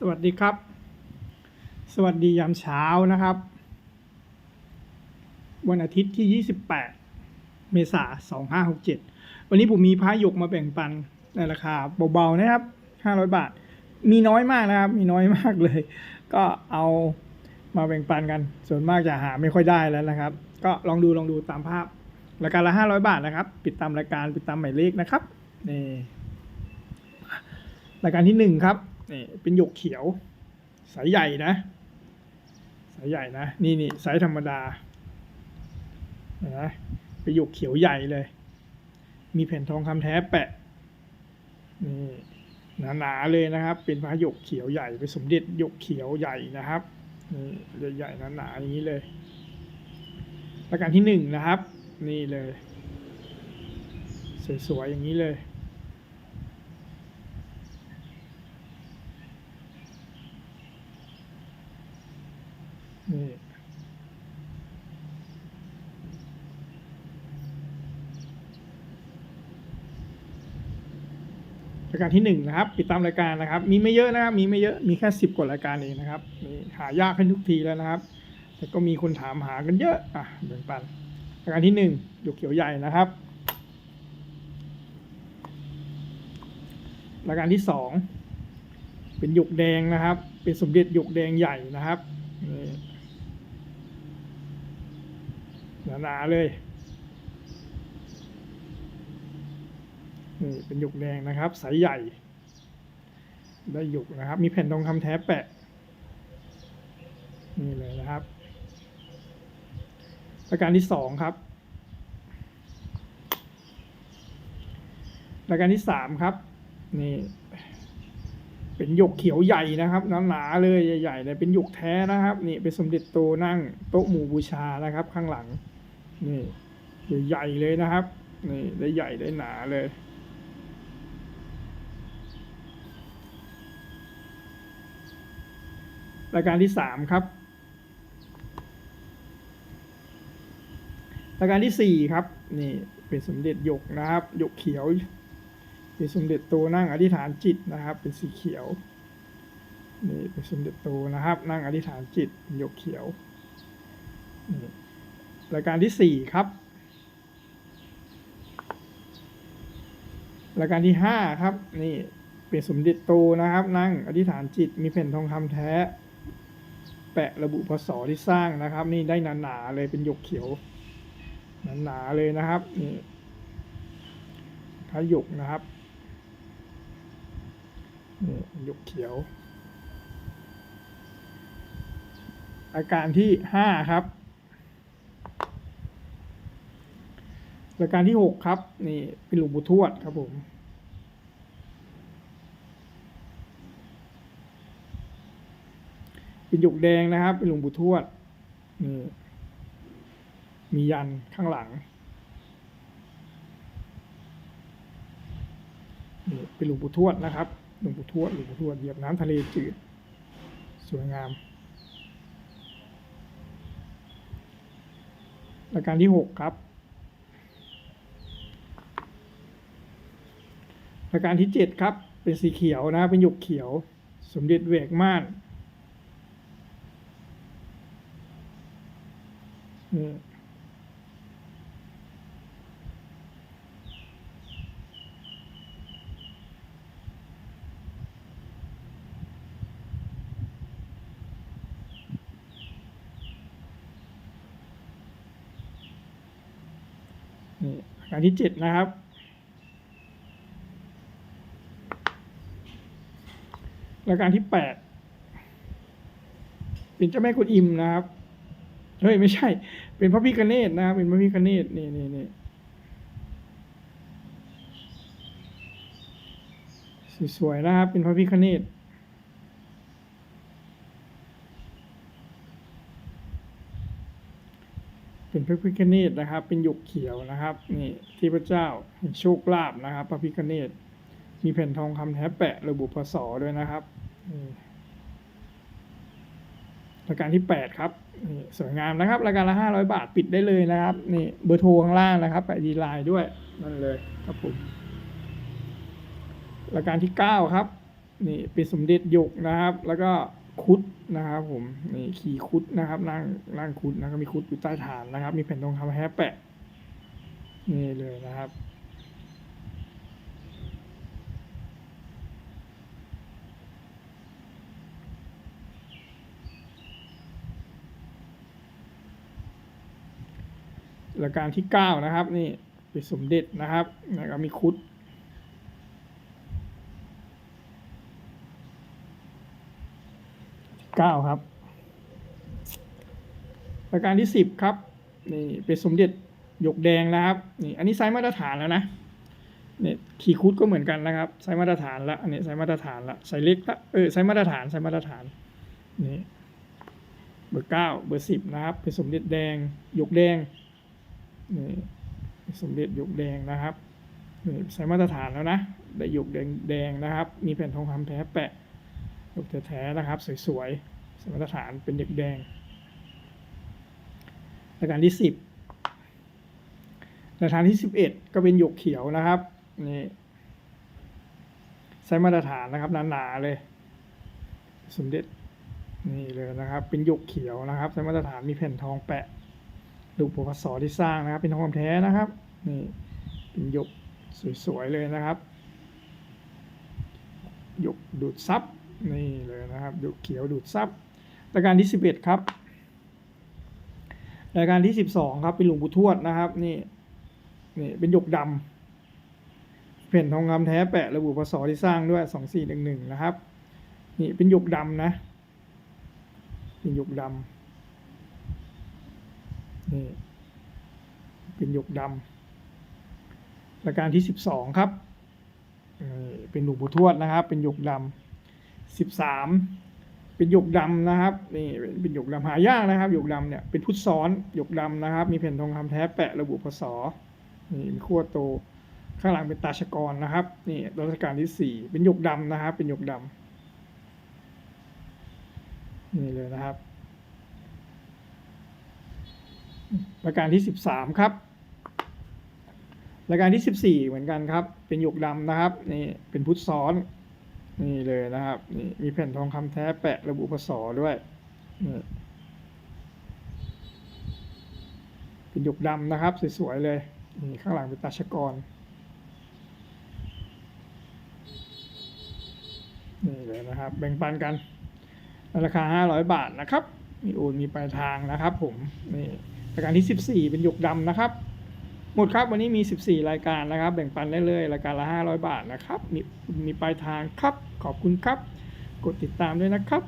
สวัสดีครับ สวัสดียามเช้านะครับ วันอาทิตย์ที่ 28 เมษายน2567 วันนี้ผมมีพระหยกมาแบ่งปันในราคาเบาๆนะครับ 500 บาท มีน้อยมากนะครับ มีน้อยมากเลย ก็เอามาแบ่งปันกัน ส่วนมากจะหาไม่ค่อยได้แล้วนะครับ ก็ลองดูลองดูตามภาพรายการละ 500 บาทนะครับ ปิดตามรายการปิดตามหมายเลขนะครับนี่รายการที่หนึ่งครับ นี่เป็นหยกเขียว สายใหญ่นะ สายใหญ่นะ นี่นี่สายธรรมดานไหมเป็นหยกเขียวใหญ่เลย มีแผ่นทองคำแท้แปะนี่หนาๆเลยนะครับ เป็นพระหยกเขียวใหญ่เป็นสมเด็จหยกเขียวใหญ่นะครับนี่ใหญ่ๆหนาๆอย่างนี้เลยรายการที่หนึ่งนะครับ นี่เลย สวยๆอย่างนี้เลย นี่รายการที่หนึ่งนะครับปิดตามรายการนะครับ มีไม่เยอะนะครับ มีไม่เยอะมีแค่สิบกว่ารายการเองนะครับนี่หายากขึ้นทุกทีแล้วนะครับ แต่ก็มีคนถามหากันเยอะอะแบ่งปันรายการที่หนึ่งหยกเขียวใหญ่นะครับ รายการที่สองเป็นหยกแดงนะครับ เป็นสมเด็จหยกแดงใหญ่นะครับนี่ หนาๆเลยนี่เป็นหยกแดงนะครับสายใหญ่ ได้หยกนะครับ มีแผ่นทองคำแท้แปะ นี่เลยนะครับรายการที่สองครับรายการที่สามครับ นี่ เป็นหยกเขียวใหญ่นะครับหนาๆเลยใหญ่ๆเลยเป็นหยกแท้นะครับ นี่เป็นสมเด็จโตนั่งโต๊ะหมู่บูชานะครับ ข้างหลัง นี่ใหญ่ๆเลยนะครับ นี่ได้ใหญ่ได้หนาเลย รายการที่สามครับ รายการที่สี่ครับ นี่เป็นสมเด็จหยกนะครับหยกเขียวเป็นสมเด็จโตนั่งอธิษฐานจิตนะครับ เป็นสีเขียวนี่เป็นสมเด็จโตนะครับ นั่งอธิษฐานจิตหยกเขียวนี่ รายการที่สี่ครับ รายการที่ห้าครับ นี่เป็นสมเด็จโตนะครับ นั่งอธิษฐานจิตมีแผ่นทองคำแท้ แปะระบุพศที่สร้างนะครับ นี่ได้หนาๆเลยเป็นหยกเขียวหนาๆเลยนะครับนี่พระหยกนะครับนี่หยกเขียว อาการที่ห้าครับ รายการที่หกครับ นี่เป็นหลวงปู่ทวดครับผมเป็นหยกแดงนะครับ เป็นหลวงปู่ทวดนี่มียันข้างหลังนี่เป็นหลวงปู่ทวดนะครับหลวงปู่ทวดหลวงปู่ทวดเหยียบน้ำทะเลจืด สวยงามรายการที่หกครับ รายการที่เจ็ดครับ เป็นสีเขียวนะ เป็นหยกเขียว สมเด็จเวกม่านนี่นี่ราการที่เจ็ดนะครับ รายการที่แปดเป็นเจ้าแม่กุนอิมนะครับเฮ้ยไม่ใช่ เป็นพระพิคเนตนะครับเป็นพระพิคเนตนี่นี่นี่สวยๆนะครับ เป็นพระพิคเนตเป็นพระพิคเนตนะครับ เป็นหยกเขียวนะครับนี่ที่พระเจ้าแห่งโชคลาภนะครับ พระพิคเนต มีแผ่นทองคำแท้แปะระบุพศด้วยนะครับรายการที่แปดครับนี่สวยงามนะครับ รายการละห้าร้อยบาทปิดได้เลยนะครับนี่เบอร์โทรข้างล่างนะครับแปะดีไลน์ด้วยนั่นเลยครับผมรายการที่เก้าครับนี่เป็นสมเด็จยกนะครับ แล้วก็คุดนะครับ ผมนี่ขี่คุดนะครับนั่งนั่งคุดนะครับมีคุดอยู่ใต้ฐานนะครับ มีแผ่นทองคำแท้แปะนี่เลยนะครับ รายการที่เก้านะครับนี่เป็นสมเด็จนะครับแล้วก็มีคุดเก้าครับรายการที่สิบครับนี่เป็นสมเด็จหยกแดงนะครับนี่อันนี้ไซส์มาตรฐานแล้วนะเนี่ยขีคุดก็เหมือนกันนะครับไซส์มาตรฐานละอันนี้ไซส์มาตรฐานละไซส์เล็กละเออไซส์มาตรฐานไซส์มาตรฐานนี่เบอร์เก้าเบอร์สิบนะครับ เป็นสมเด็จแดงหยกแดง นี่สมเด็จหยกแดงนะครับนี่มาตรฐานแล้วนะได้หยกแดงแดงนะครับ มีแผ่นทองคำแท้แปะหยกแท้ๆนะครับ สวยๆสมรรฐานเป็นเด็กแดงรายการที่สิบรายการที่สิบเอ็ดก็เป็นหยกเขียวนะครับนี่ใช้มาตรฐานนะครับหนาๆเลย สมเด็จนี่เลยนะครับ เป็นหยกเขียวนะครับใช้มาตรฐานมีแผ่นทองแปะ ลูกปพสที่สร้างนะครับ เป็นทองคำแท้นะครับนี่เป็นหยกสวยๆเลยนะครับหยกดูดซับนี่เลยนะครับดูเขียวดูดซับรายการที่ 11 ครับ รายการที่ 12 ครับเป็นหลวงปู่ทวดนะครับนี่นี่เป็นหยกดำแผ่นทองคำแท้แปะระบุพศที่สร้างด้วย 2411 นะครับนี่เป็นหยกดำนะเป็นหยกดำ นี่เป็นหยกดำรายการที่12ครับเป็นหลวงปู่ทวดนะครับ เป็นหยกดำสิบสามเป็นหยกดำนะครับนี่เป็นหยกดำหายากนะครับหยกดำเนี่ยเป็นพุทธซ้อนหยกดำนะครับ มีแผ่นทองคำแท้แปะระบุพศนี่มีขั้วโตข้างหลังเป็นตาชกรนะครับนี่รัชกาลที่สี่เป็นหยกดำนะครับ เป็นหยกดำนี่เลยนะครับ รายการที่สิบสามครับรายการที่สิบสี่เหมือนกันครับ เป็นหยกดำนะครับ นี่ เป็นพุทธซ้อน นี่เลยนะครับ นี่ มีแผ่นทองคำแท้แปะระบุพศด้วย นี่ เป็นหยกดำนะครับ สวยๆเลย นี่ข้างหลังเป็นตาชกร นี่เลยนะครับ แบ่งปันกัน ราคา 500 บาทนะครับ มีโอนมีปลายทางนะครับผม นี่ รายการที่ 14 เป็นหยกดำนะครับ หมดครับวันนี้มี 14 รายการนะครับ แบ่งปันได้เลยรายการละ 500 บาทนะครับ มีมีปลายทางครับ ขอบคุณครับ กดติดตามด้วยนะครับ